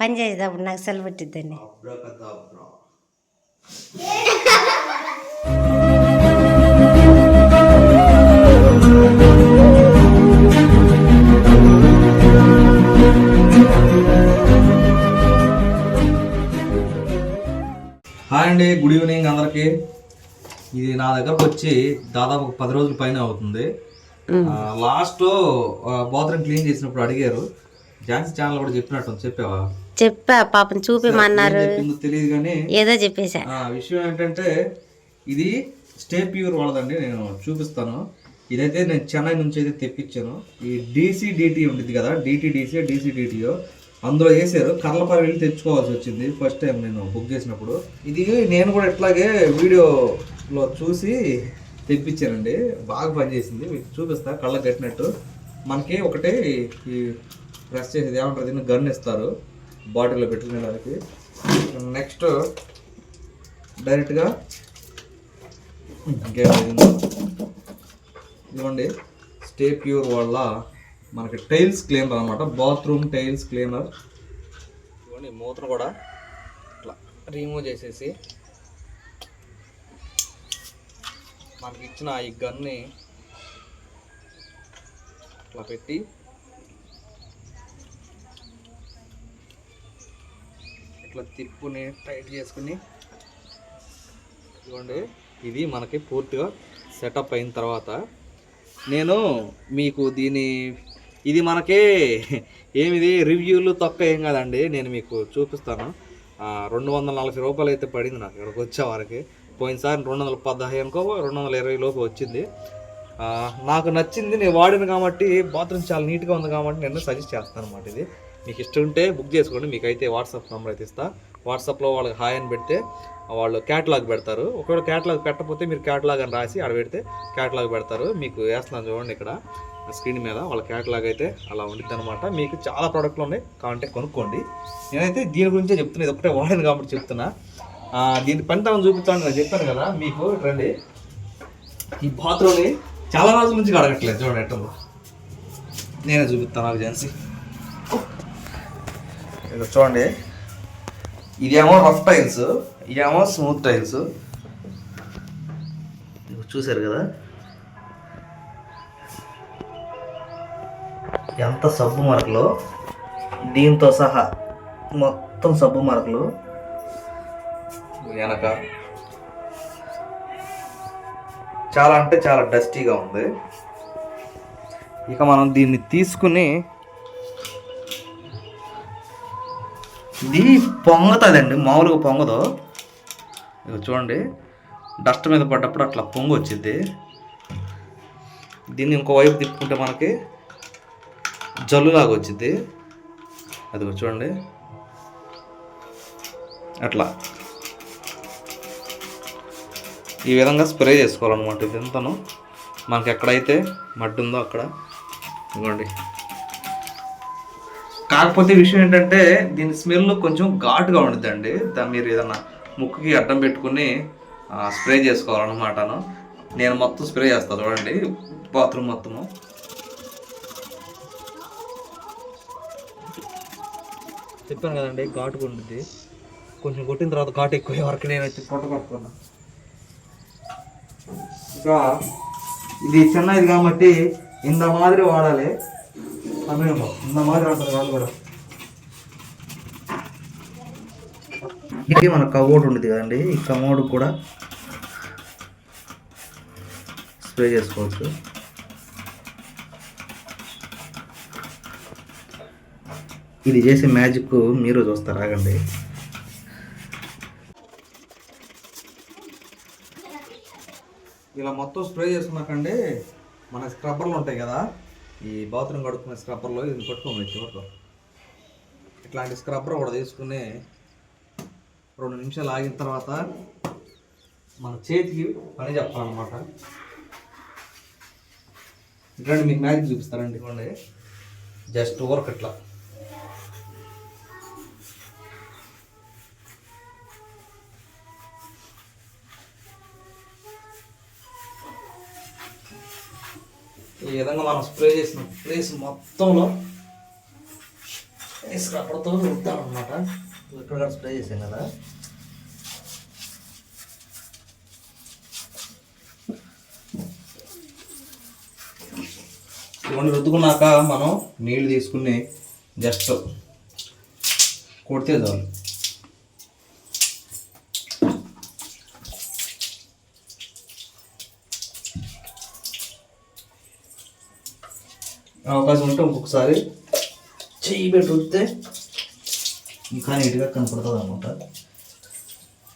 పని చేసేటప్పుడు నాకు సెలవు పెట్టిద్దండి. హాయ్ అండి గుడ్ ఈవినింగ్ అందరికి. ఇది నా దగ్గరకు వచ్చి దాదాపు ఒక పది రోజుల పైన అవుతుంది. లాస్ట్ బాత్రూమ్ క్లీన్ చేసినప్పుడు అడిగారు. ఝాన్సీ ఛానల్ కూడా చెప్పినట్టు చెప్పావా? చెప్పా పాపం చూపిమన్నారు. తెలియదు కానీ ఏదో చెప్పేశా. ఆ విషయం ఏంటంటే ఇది స్టే ప్యూర్ వాళ్ళదండి నేను చూపిస్తాను. ఇదైతే నేను చెన్నై నుంచి అయితే తెప్పించాను. ఈ డీసీ డిటి ఉంటుంది కదా డిటి డీసీ డీసీ డిటిఓ అందులో వేసారు కర్లపారి వెళ్ళి తెచ్చుకోవాల్సి వచ్చింది ఫస్ట్ టైం నేను బుక్ చేసినప్పుడు. ఇది నేను కూడా ఇట్లాగే వీడియోలో చూసి తెప్పించానండి. బాగా పనిచేసింది. మీకు చూపిస్తా కళ్ళకి కట్టినట్టు. మనకి ఒకటి ఈ ప్రెస్ చేసేది ఏమంటారు దీన్ని గన్ ఇస్తారు. బాటిల్లో పెట్టుకునేదానికి. నెక్స్ట్ డైరెక్ట్గా ఇంకేమైందో ఇదిగోండి స్టే ప్యూర్ వల్ల మనకి టైల్స్ క్లీనర్ అనమాట బాత్రూమ్ టైల్స్ క్లీనర్. ఇదిగోండి మూతను కూడా ఇట్లా రిమూవ్ చేసేసి మనకి ఇచ్చిన ఈ గన్ని ఇట్లా పెట్టి ఇట్లా తిప్పుని టైట్ చేసుకుని. ఇవ్వండి ఇది మనకి పూర్తిగా సెటప్ అయిన తర్వాత నేను మీకు దీని ఇది మనకి ఏమిది రివ్యూలు తక్కువ ఏం కాదండి నేను మీకు చూపిస్తాను. రెండు వందల నలభై రూపాయలు అయితే పడింది నాకు ఇక్కడికి వచ్చే పోయినసారి రెండు వందల పదహేనుకో రెండు వందల ఇరవై లోపు వచ్చింది. నాకు నచ్చింది నేను వాడిన కాబట్టి బాత్రూమ్ చాలా నీట్గా ఉంది కాబట్టి నేను సజెస్ట్ చేస్తాను అనమాట ఇది. మీకు ఇష్టం ఉంటే బుక్ చేసుకోండి. మీకు అయితే వాట్సాప్ నెంబర్ అయితే ఇస్తా. వాట్సాప్లో వాళ్ళకి హాయ్ అని పెడితే వాళ్ళు క్యాటలాగ్ పెడతారు. ఒకవేళ క్యాటలాగ్ పెట్టకపోతే మీరు క్యాటలాగ్ అని రాసి ఆడ పెడితే క్యాటలాగ్ పెడతారు. మీకు వేస్తున్నాను చూడండి ఇక్కడ స్క్రీన్ మీద వాళ్ళ క్యాటలాగ్ అయితే అలా ఉండిద్ది అనమాట మీకు చాలా ప్రోడక్ట్లు ఉన్నాయి కావాలంటే కొనుక్కోండి. నేనైతే దీని గురించే చెప్తున్నా. ఇది ఒకటే వాడాను కాబట్టి చెప్తున్నా. దీని పనితనం చూపిస్తాను. నేను చెప్పాను కదా మీకు రండి ఈ బాత్రూమ్ని చాలా రోజుల నుంచి అడగట్లేదు చూడండి ఎట్టలో నేనే చూపిస్తాను నాకు జెన్సీ. ఇదిగో చూడండి. ఇదేమో రఫ్ టైల్స్ ఇదేమో స్మూత్ టైల్స్ ఇదిగో చూశారు కదా? ఎంత సబ్బు మరకలు దీంతో సహా మొత్తం సబ్బు మరకలు వెనక. చాలా అంటే చాలా డస్టీగా ఉంది. ఇక మనం దీన్ని తీసుకుని ఇది పొంగతుందండి మామూలుగా పొంగదు. ఇక చూడండి డస్ట్ మీద పడ్డప్పుడు అట్లా పొంగు వచ్చింది దీన్ని ఇంకో వైపు తిప్పుకుంటే మనకి జల్లులాగా వచ్చింది అది చూడండి. అట్లా. ఈ విధంగా స్ప్రే చేసుకోవాలన్నమాట ఇదంతాను. మనకి ఎక్కడైతే మడ్డు ఉందో అక్కడ. ఇదిగోండి. కాకపోతే విషయం ఏంటంటే దీని స్మెల్ కొంచెం ఘాటుగా ఉంటుందండి దాన్ని మీరు ఏదన్నా ముక్కుకి అడ్డం పెట్టుకుని స్ప్రే చేసుకోవాలన్నమాటను. నేను మొత్తం స్ప్రే చేస్తాను చూడండి బాత్రూమ్ మొత్తము. చెప్పాను కదండి ఘాటుగా ఉంటుంది కొంచెం కొట్టిన తర్వాత ఘాటు ఎక్కువ వరకు నేనైతే పొట్ట పట్టుకున్నా ఇంకా ఇది చిన్నది కాబట్టి ఇంత మాదిరి వాడాలి. వాళ్ళు కూడా. ఇది మన కమోడ్ ఉండేది కదండి ఈ కమోడ్ కూడా స్ప్రే చేసుకోవచ్చు. ఇది చేసే మ్యాజిక్ మీరు చూస్తారు ఆగండి. ఇలా మొత్తం స్ప్రే చేసుకున్నాకండి మన స్క్రబ్బర్లు ఉంటాయి కదా ఈ బాత్రూమ్ కడుక్కునే స్క్రబ్బర్లో ఇది పట్టుకోమని చివరిలో ఇట్లాంటి స్క్రబ్బర్ కూడా తీసుకుని రెండు నిమిషాలు ఆగిన తర్వాత మన చేతికి పని చెప్పాలన్నమాట. ఇట్లాంటి మీకు మ్యాజిక్ చూపిస్తారండి ఇవ్వండి జస్ట్ వర్క్ ఇట్లా ఈ విధంగా మనం స్ప్రే చేసిన ప్లేస్ మొత్తంలో ఇసుక అప్పటితో రుద్దాం అనమాట ఇక్కడ స్ప్రే చేసాం కదా. ఇవన్నీ రుద్దుకున్నాక మనం నీళ్ళు తీసుకుని జస్ట్ కొడితే చాలు. అవకాశం ఉంటే ఇంకొకసారి చెయ్యి పెట్టి రుద్దితే ఇంకా నీట్గా కనపడుతుంది అనమాట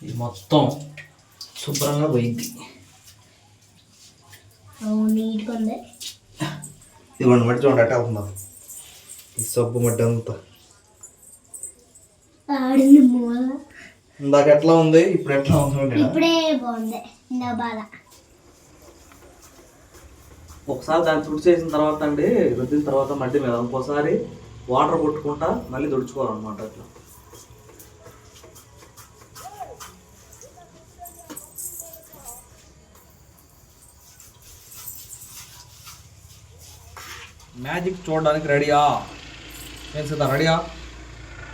ఇది మొత్తం శుభ్రంగా పోయింది. ఉంది. ఇదిగోండి మట్టి చూడండి అట్టే అవుతుందా ఈ సబ్బు మట్టి అంతా. ఇందాక ఎట్లా ఉంది? ఇప్పుడు ఎట్లా ఉంది? ఇప్పుడే బాగుంది నా బాధ ఒకసారి దాన్ని తుడి చేసిన తర్వాత అండి రుద్దిన తర్వాత మట్టి మీద ఇంకోసారి వాటర్ కొట్టుకుంటా మళ్ళీ తుడుచుకోవాలన్నమాట అట్లా. మ్యాజిక్ చూడడానికి రెడీయా? నేను సీతా రెడీయా?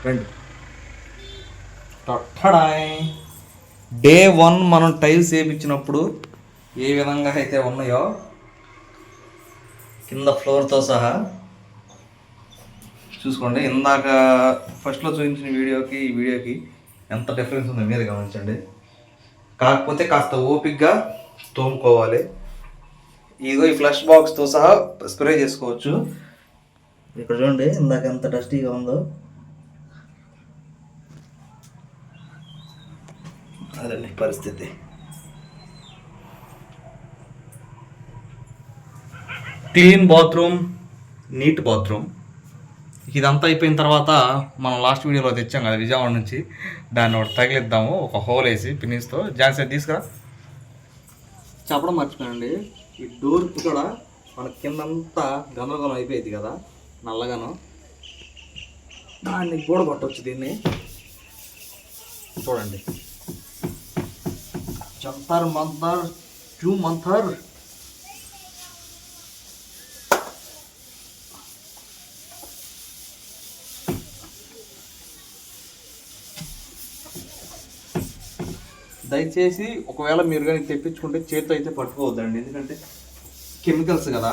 రండి. టట్టడాయ్. డే వన్ మనం టైల్స్ వేయించినప్పుడు ఏ విధంగా అయితే ఉన్నాయో కింద ఫ్లోర్తో సహా. చూసుకోండి ఇందాక ఫస్ట్లో చూపించిన వీడియోకి ఈ వీడియోకి ఎంత డిఫరెన్స్ ఉందో మీరు గమనించండి. కాకపోతే కాస్త ఓపిక్గా తోముకోవాలి. ఇదిగో ఈ ఫ్లష్ బాక్స్తో సహా స్ప్రే చేసుకోవచ్చు. ఇక్కడ చూడండి ఇందాక ఎంత డస్టీగా ఉందో. అదండి పరిస్థితి. Clean bathroom neat bathroom. ఇదంతా అయిపోయిన తర్వాత మనం లాస్ట్ వీడియోలో తెచ్చాం కదా విజయవాడ నుంచి. దాన్ని ఒకటి తగిలిద్దాము. ఒక హోల్ వేసి పిన్నిస్తో. జాన్సీ తీసుకురా. చెప్పడం మర్చిపోయానండి. ఈ డోర్ కూడా మన కిందంతా గందరగోళం అయిపోయింది కదా. నల్లగాను. దాన్ని కూడా కొట్టవచ్చు దీన్ని. చూడండి. చంతర్ మంతర్ జూ మంతర్. దయచేసి ఒకవేళ మీరు కానీ తెప్పించుకుంటే చేతితో అయితే పట్టుకోవద్దండి ఎందుకంటే కెమికల్స్ కదా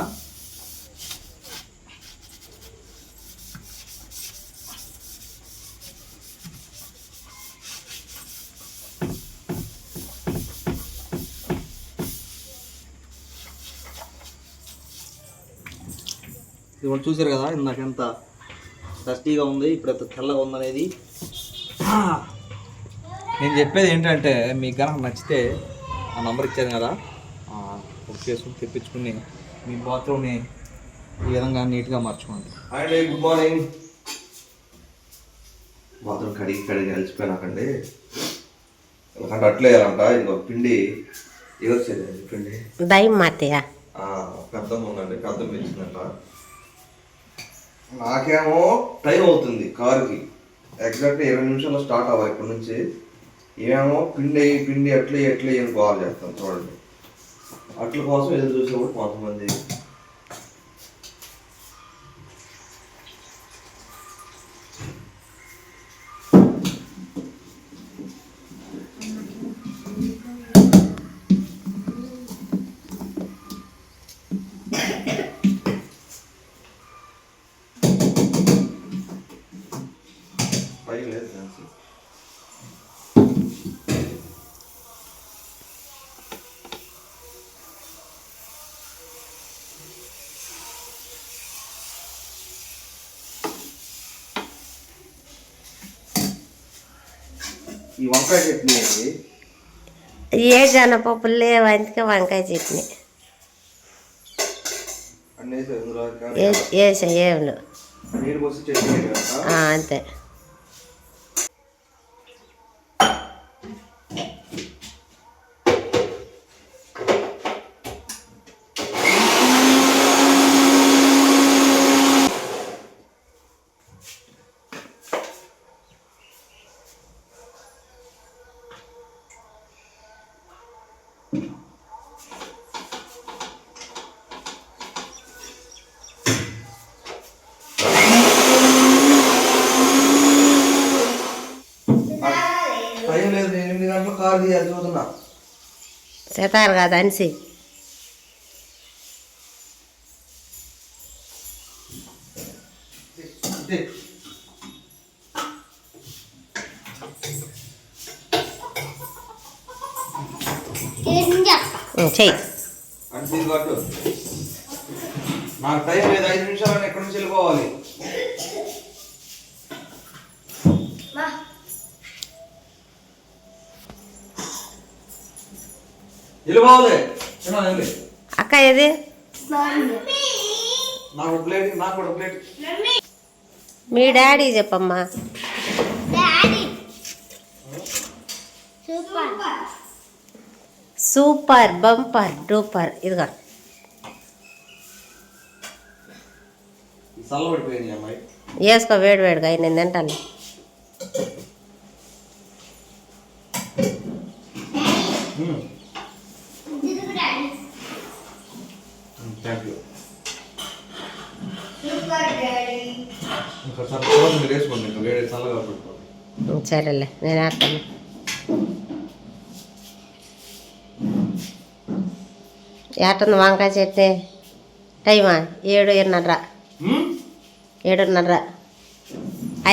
ఇవాళ చూసారు కదా ఇందాక ఎంత డస్టీగా ఉంది ఇప్పుడు ఎంత తెల్లగా ఉందనేది ఆ! నేను చెప్పేది ఏంటంటే మీకు కనుక నచ్చితే ఆ నంబర్ ఇచ్చాను కదా ఆ, బుక్ చేసుకుని తెప్పించుకుని మీ బాత్రూమ్ని ఈ విధంగా నీట్గా మార్చుకోండి. అండి గుడ్ మార్నింగ్. బాత్రూమ్ కడిగి కడిగి అలసిపోయినాకండి. ఎందుకంటే అట్లే వేయాలంట ఇది ఒక పిండి ఇది వచ్చేది పిండి? దయ్యం మాతయ్య ఆ, పెద్దం ఉందండి పెద్దం పెంచిందంట నాకేమో టైం అవుతుంది కారుకి. ఎగ్జాక్ట్ ఇరవై నిమిషాల్లో స్టార్ట్ అవ్వాలి ఇక్కడి నుంచి. ఏమో పిండి అయ్యి పిండి అట్లే ఎట్లే అని కాల్ చేస్తాం చూడండి. అట్ల కోసం ఎదురు చూసేవాడు కొంతమంది ఈ వంకాయ చట్నీ అండి ఏ జనపప్పులు లేవు? అందుకే వంకాయ చట్నీ. అన్నీ వేసి ఏ- లేవు. అంతే. శతారు కాదు అనిసి. చెయ్యి. నాకు టైం లేదు ఐదు నిమిషాలు ఎక్కడి నుంచి వెళ్ళిపోవాలి వెళ్ళిపోవాలి చిన్న వెళ్ళి అక్క ఏది? నాకు ప్లేట్ నాకు కూడా ప్లేట్. మీ డాడీ చెప్పమ్మా. Super super bumper duper. ఇదిగో. వేసుకో వేడి వేడిగా అయి నేను తింటాను థ్యాంక్ యూ సూపర్ డాడీ ఇంకా చల్ల మీరు వేసుకోండి ఇంకా వేడి చల్లగా పెట్టుకోండి. ఉం, సరేలే నేను వేస్తాను ఏటుంది వంకాయ చట్నీ టైమా? ఏడు ఎన్నర ఏడున్నర.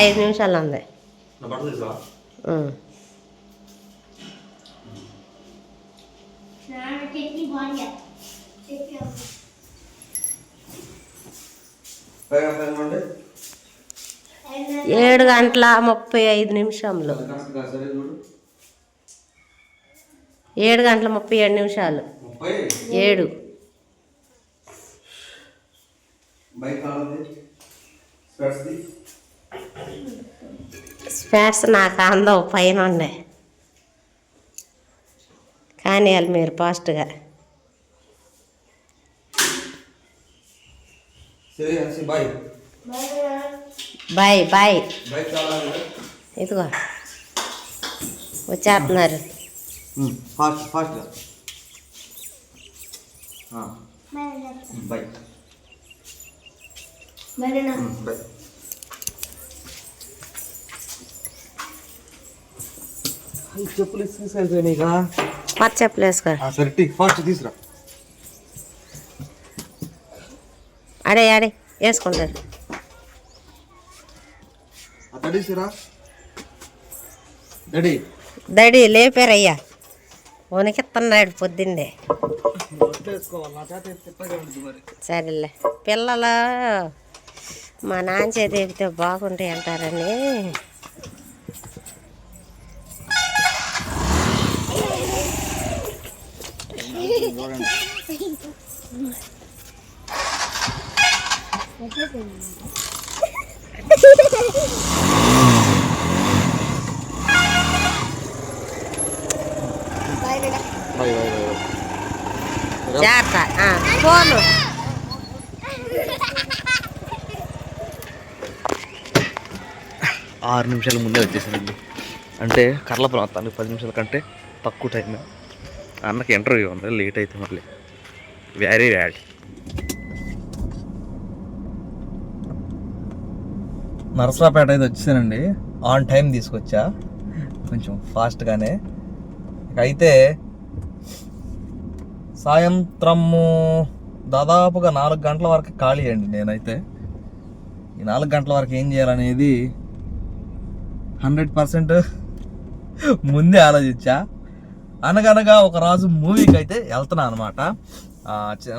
ఐదు నిమిషాలు ఉంది. చట్నీ బాగుంది చట్నీ పైన తినమండి ఏడు గంటల ముప్పై ఐదు నిమిషంలో. ఏడు గంటల ముప్పై ఏడు నిమిషాలు. ఏడు. స్పాట్స్ నాకు అందం పైన ఉండే కానీ వాళ్ళు మీరు ఫాస్ట్గా. సరే హసి బాయ్. Bye bye. ఇదిగో. వచ్చేస్తున్నారు. ఫాస్ట్ ఫాస్ట్గా బై మరి బై చెప్పులు తీసుకెళ్ళిపోయినాయిగా చెప్పులు వేసుకో. సరే ఫాస్ట్ తీసురా. ఆడే ఆడే వేసుకుంటారు. దడి లేపారయ్యా. వణికిస్తున్నాడు పొద్దున్నే. సరేలే. పిల్లలు మా నాన్న చేతి ఎక్కితే బాగుంటాయి అంటారని. బాయ్ జాగ్రత్త ఫోను ఆరు నిమిషాల ముందే వచ్చేసానండి అంటే కర్ల ప్రాంతానికి పది నిమిషాల కంటే తక్కువ టైం అన్నకి ఇంటర్వ్యూ ఉంది లేట్ అయితే మళ్ళీ వెరీ బ్యాడ్ నరసరాపేట అయితే వచ్చేసానండి. ఆన్ టైం తీసుకొచ్చా. కొంచెం ఫాస్ట్గానే అయితే సాయంత్రము దాదాపుగా నాలుగు గంటల వరకు ఖాళీ అండి నేనైతే. ఈ నాలుగు గంటల వరకు ఏం చేయాలనేది హండ్రెడ్ పర్సెంట్ ముందే ఆలోచించా. అనగనగా ఒక రాజు మూవీకి అయితే వెళ్తున్నా అనమాట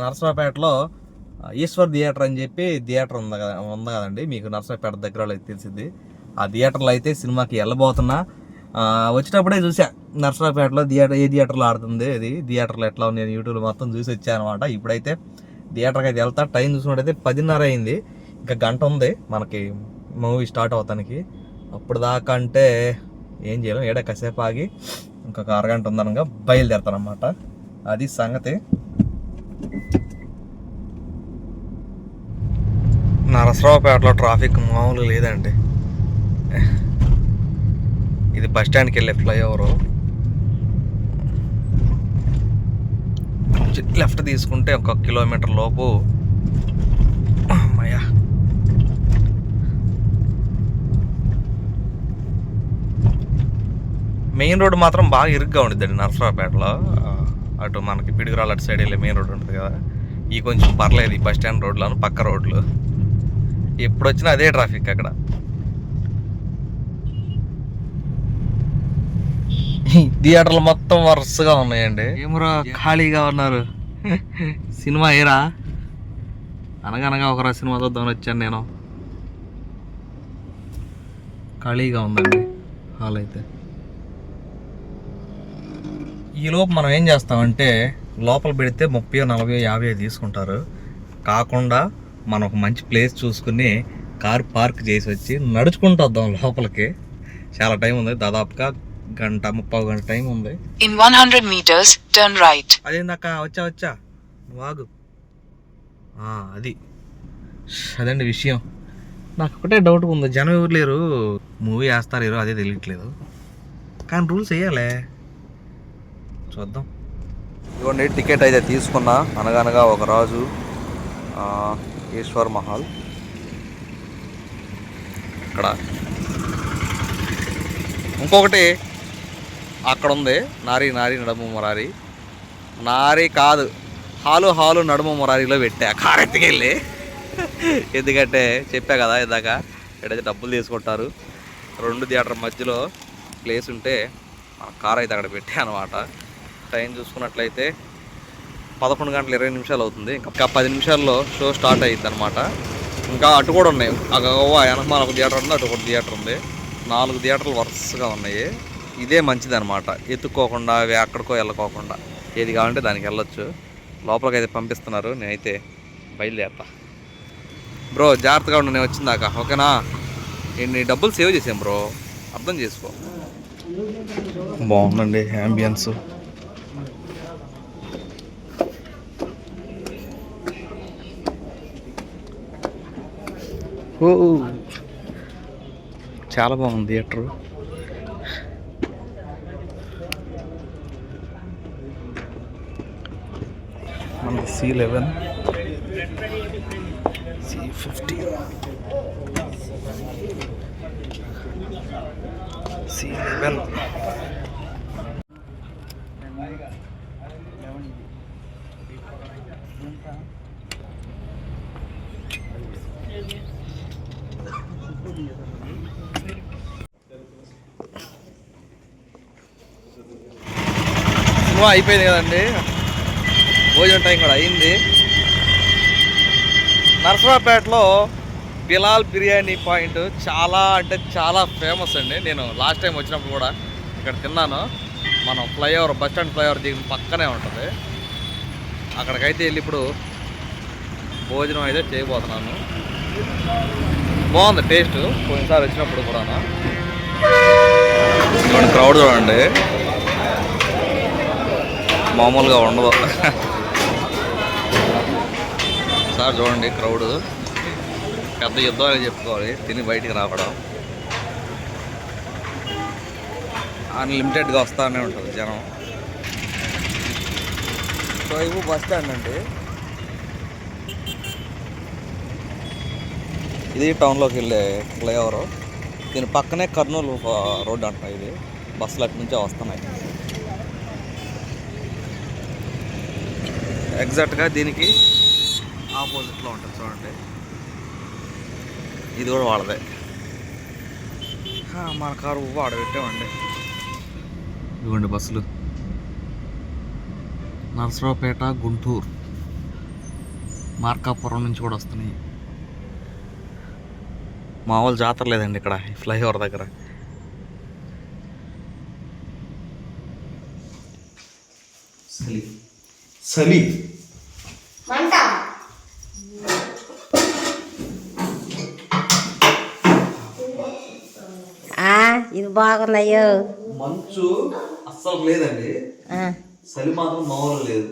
నరసరావుపేటలో ఈశ్వర్ థియేటర్ అని చెప్పి థియేటర్ ఉంది కదా ఉంది కదండి. మీకు నర్సరాపేట దగ్గర అయితే తెలిసింది ఆ థియేటర్లో అయితే సినిమాకి వెళ్ళబోతున్నా. వచ్చేటప్పుడే చూసా. నర్సరాపేటలో థియేటర్ ఏ థియేటర్లో ఆడుతుంది అది థియేటర్లో ఎట్లా నేను యూట్యూబ్లో మొత్తం చూసి వచ్చాను అనమాట ఇప్పుడైతే థియేటర్కి అయితే వెళ్తా. టైం చూసినట్టయితే పదిన్నర అయింది. ఇంకా గంట ఉంది మనకి మూవీ స్టార్ట్ అవుతానికి. అప్పుడు దాకా అంటే ఏం చేయలేం. ఏడా కాసేపు ఆగి ఇంకొక అరగంట ఉందనగా బయలుదేరతానమాట అది సంగతి. నరసరావుపేటలో ట్రాఫిక్ మామూలుగా లేదండి. ఇది బస్ స్టాండ్కి వెళ్ళే ఫ్లైఓవర్. లెఫ్ట్ తీసుకుంటే ఒక కిలోమీటర్ లోపు. అమ్మయ్యా. మెయిన్ రోడ్ మాత్రం బాగా ఇరుగ్గా ఉండిద్దండి నరసరావుపేటలో. అటు మనకి పిడుగురాలు అటు సైడ్ వెళ్ళే మెయిన్ రోడ్ ఉంటుంది కదా. ఈ కొంచెం పర్లేదు ఈ బస్ స్టాండ్ రోడ్లో పక్క రోడ్లు ఎప్పుడు వచ్చినా అదే ట్రాఫిక్ అక్కడ. థియేటర్లు మొత్తం వరుసగా ఉన్నాయండి. ఏమరా ఖాళీగా ఉన్నారు. సినిమా ఏరా? అనగనగా ఒకరా సినిమా చూద్దామని వచ్చాను నేను. ఖాళీగా ఉందండి హాల్ అయితే. ఈలోపు మనం ఏం చేస్తామంటే లోపల పెడితే ముప్పై నలభై యాభై తీసుకుంటారు. కాకుండా మనం ఒక మంచి ప్లేస్ చూసుకుని కార్ పార్క్ చేసి వచ్చి నడుచుకుంటూ వద్దాం లోపలికి. చాలా టైం ఉంది. దాదాపుగా గంట ముప్పై గంట టైం ఉంది. In 100 meters, turn right. అదేందాక వచ్చా వచ్చా? వాగు ఆ, అది. అదండి విషయం. నాకు ఒకటే డౌట్ ఉంది. జనం ఎవరు లేరు? మూవీ వేస్తారు ఎవరు అదే తెలియట్లేదు. కానీ రూల్స్ వేయాలే. చూద్దాం. ఇవ్వండి టికెట్ అయితే తీసుకున్నా. అనగనగా ఒక రాజు ఆ, ఈశ్వర్ మహల్. ఇక్కడ ఇంకొకటి అక్కడ ఉంది నారి నారి నడుము మురారి. నారి కాదు హాలు హాలు నడుము మురారిలో పెట్టా. కార్ ఎత్తుకెళ్ళి ఎందుకంటే చెప్పా కదా ఇందాక ఎక్కడైతే డబ్బులు తీసుకుంటారు రెండు థియేటర్ మధ్యలో ప్లేస్ ఉంటే మన కార్ అయితే అక్కడ పెట్టా అనమాట టైం చూసుకున్నట్లయితే పదకొండు గంటల ఇరవై నిమిషాలు అవుతుంది. ఇంకా పది నిమిషాల్లో షో స్టార్ట్ అయ్యింది అనమాట ఇంకా అటు కూడా ఉన్నాయి. అగవా వెనకమాల ఒక థియేటర్ ఉంది అటు ఒక థియేటర్ ఉంది. నాలుగు థియేటర్లు వరుసగా ఉన్నాయి. ఇదే మంచిది అనమాట ఎత్తుక్కోకుండా అవి అక్కడికో వెళ్ళకోకుండా. ఏది కావాలంటే దానికి వెళ్ళొచ్చు. లోపలికి అయితే పంపిస్తున్నారు. నేనైతే బయలుదేరతా. బ్రో జాగ్రత్తగా ఉండు నేను వచ్చిందాక. ఓకేనా? ఎన్ని డబ్బులు సేవ్ చేసాం బ్రో? అర్థం చేసుకో. బాగుందండి అంబియన్స్ ఓ. చాలా బాగుంది థియేటర్. మనకి C eleven C fifty C eleven cinema అయిపోయింది కదండి. భోజనం టైం కూడా అయింది. నర్సరావుపేటలో బిలాల్ బిర్యానీ పాయింట్ చాలా అంటే చాలా ఫేమస్ అండి. నేను లాస్ట్ టైం వచ్చినప్పుడు కూడా ఇక్కడ తిన్నాను. మనం ఫ్లైఓవర్ బస్ స్టాండ్ ఫ్లైఓవర్ దిగిన పక్కనే ఉంటుంది. అక్కడికైతే వెళ్ళి ఇప్పుడు భోజనం అయితే చేయబోతున్నాను. బాగుంది టేస్ట్. పోయినసారి వచ్చినప్పుడు కూడా చూడండి క్రౌడ్ చూడండి. మామూలుగా ఉండదు. సార్ చూడండి క్రౌడ్. పెద్ద యుద్ధం అని చెప్పుకోవాలి. తిని బయటికి రావడం. అన్లిమిటెడ్గా వస్తానే ఉంటుంది జనం. సో ఇవి బస్ స్టాండ్ అండి. ఇది టౌన్లోకి వెళ్ళే ఫ్లైఓవర్. దీని పక్కనే కర్నూలు రోడ్డు అంట ఇది. బస్సులు అటు నుంచే వస్తున్నాయి. ఎగ్జాక్ట్గా దీనికి ఆపోజిట్లో ఉంటుంది చూడండి. ఇది కూడా వాళ్ళదే. మన కారు వాడ పెట్టామండి. ఇవ్వండి బస్సులు. నరసరావుపేట గుంటూరు. మార్కాపురం నుంచి కూడా వస్తున్నాయి. మామూలు జాతర లేదండి ఇక్కడ ఈ ఫ్లైఓవర్ దగ్గర. చలి చలి మంట ఆ, ఇది బాగున్నాయో. మంచు అస్సలు లేదండి. ఆ, చలి మాత్రం మామూలు లేదు.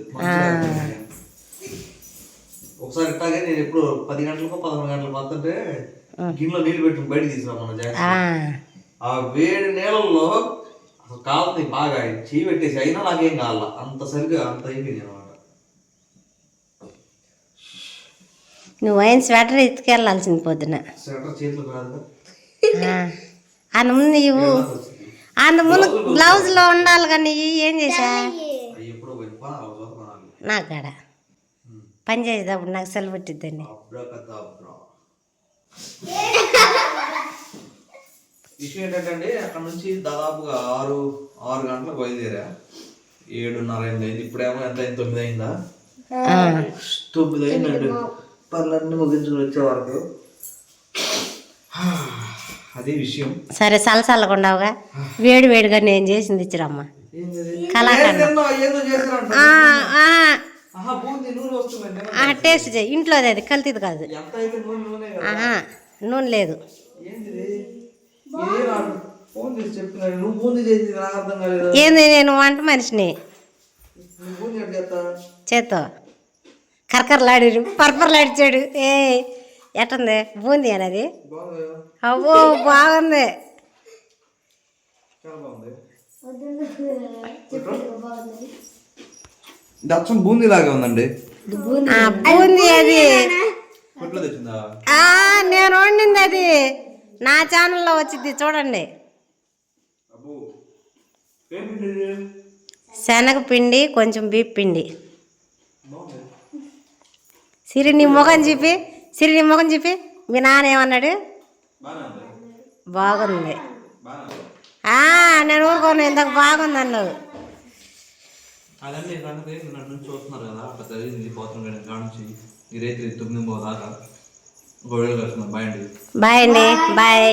ఒకసారి ఇట్లాగే నేను ఎప్పుడు పది గంటలకు పదకొండు గంటలకు వస్తుంటే గిన్నెలో నీళ్ళు పెట్టుకుని బయట తీసుకురామన్న ఆ, వేడి నీళ్ళల్లో అసలు కాలుతుంది బాగా చేయి పెట్టేసి అయినా నాకేం కావాల అంత సరిగ్గా అంత అయిపోయింది అనమాట నువ్వు అయిన స్వెటర్ ఎత్తుకెళ్ళాల్సింది పొద్దున? స్వెటర్ చేతులు కాదు ఆ, ఆ నువ్వు నీవు వచ్చింది అంత ముందు బ్లౌజ్లో ఉండాలి కానీ ఏం చేసా నాకు కాడ పని చేసేటప్పుడు నాకు సెలవు పెట్టిద్దండి. విషయం ఏంటంటే అక్కడ నుంచి దాదాపుగా ఆరు ఆరు గంటలకు బయలుదేరా. ఏడున్నర అయింది. అయింది. ఇప్పుడేమో ఎంత అయింది? తొమ్మిది అయిందా? తొమ్మిది అయిందండి పనులన్నీ ముగించుకుని వచ్చే వరకు. అది విషయం. సరే చల్లచల్లగా ఉండవుగా. వేడి వేడిగా నేను చేసింది ఇచ్చిరమ్మ. కలాకండ. టేస్ట్ చేయి. ఇంట్లోది అది కల్తీది కాదు. ఆహా నూనె లేదు. ఏంది నేను వంట మనిషిని. చేత్తో. కరకరలాడాడు పరపరలాడిచాడు ఏ ఎట్టుంది? బూంది అనేది బాగుంది? అవ్వో బాగుంది. చాలా బాగుంది. ఇది అచ్చం బూందీ లాగే ఉందండి. బూంది అది. కొట్లో తెచ్చిందా? ఆ, నేను వండింది అది. నా ఛానల్లో వచ్చింది చూడండి? శనగపిండి కొంచెం బీప్ పిండి. సిరి నీ ముఖం చూపి. సిరి నీ ముఖం చూపి. మీ నాన్న ఏమన్నాడు? బాగుంది. నేను ఊరుకోను ఇంతకు బాగుంది అన్నావు అదండి సంగతి నన్ను నుంచి చూస్తున్నారు కదా. అట్లా జరిగింది పోతుంది కానీ కానుంచి. ఈ రైతు తొమ్మిది పోదాకా గొడవలు కలుస్తున్నాం బాయ్ అండి. బాయ్ అండి బాయ్.